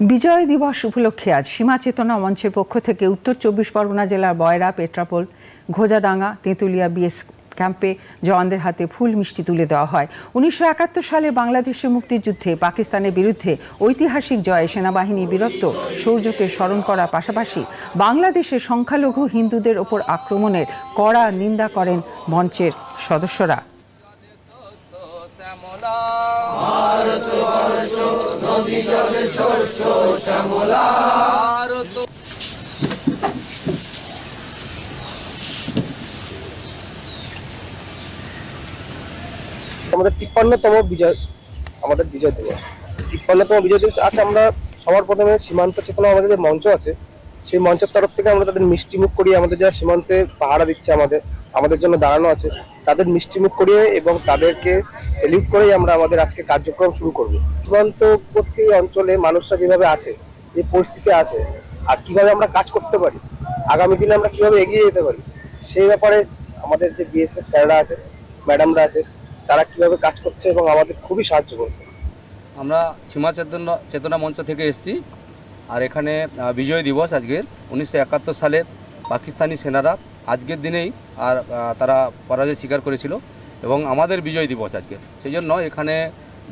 বিজয় দিবস উপলক্ষে আজ সীমা চেতনা মঞ্চের পক্ষ থেকে উত্তর চব্বিশ পরগনা জেলার বয়রা, পেট্রাপোল, ঘোজাডাঙ্গা, তেঁতুলিয়া বিএস ক্যাম্পে জওয়ানদের হাতে ফুল মিষ্টি তুলে দেওয়া হয়। উনিশশো একাত্তর সালে বাংলাদেশের মুক্তিযুদ্ধে পাকিস্তানের বিরুদ্ধে ঐতিহাসিক জয়ে সেনাবাহিনী বীরত্ব শৌর্যকে স্মরণ করার পাশাপাশি বাংলাদেশের সংখ্যালঘু হিন্দুদের ওপর আক্রমণের কড়া নিন্দা করেন মঞ্চের সদস্যরা। আমাদের তিপ্পান্নতম বিজয়, আমাদের বিজয় দিবস। তিপ্পান্নতম বিজয় দিবস আছে আমরা সবার প্রথমে সীমান্ত চেতনা আমাদের যে মঞ্চ আছে, সেই মঞ্চের তরফ থেকে আমরা তাদের মিষ্টি মুখ করিয়ে আমাদের যারা সীমান্তে পাহারা দিচ্ছে আমাদের। আমাদের জন্য দাঁড়ানো আছে, তাদের মিষ্টিমুখ করিয়ে এবং তাদেরকে সেলিউট করেই আমরা আমাদের আজকে কার্যক্রম শুরু করব। সীমান্তবর্তী অঞ্চলে মানুষরা যেভাবে আছে, যে পরিস্থিতি আছে, আর কীভাবে আমরা কাজ করতে পারি, আগামী দিনে আমরা কীভাবে এগিয়ে যেতে পারি, সেই ব্যাপারে আমাদের যে বিএসএফ স্যাররা আছে, ম্যাডামরা আছে, তারা কীভাবে কাজ করছে এবং আমাদের খুবই সাহায্য করছে। আমরা সীমা চেতনা চেতনা মঞ্চ থেকে এসেছি, আর এখানে বিজয় দিবস আজকের, উনিশশো একাত্তর সালে পাকিস্তানি সেনারা আজকের দিনেই আর তারা পরাজয় স্বীকার করেছিল এবং আমাদের বিজয় দিবস আজকে। সেই জন্য এখানে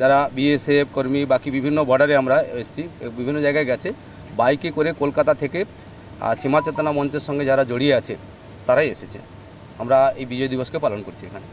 যারা বিএসএফ কর্মী, বাকি বিভিন্ন বর্ডারে আমরা এসছি, বিভিন্ন জায়গায় গেছে। বাইকে করে কলকাতা থেকে সীমা চেতনা মঞ্চের সঙ্গে যারা জড়িয়ে আছে, তারাই এসেছে। আমরা এই বিজয় দিবসকে পালন করছি এখানে।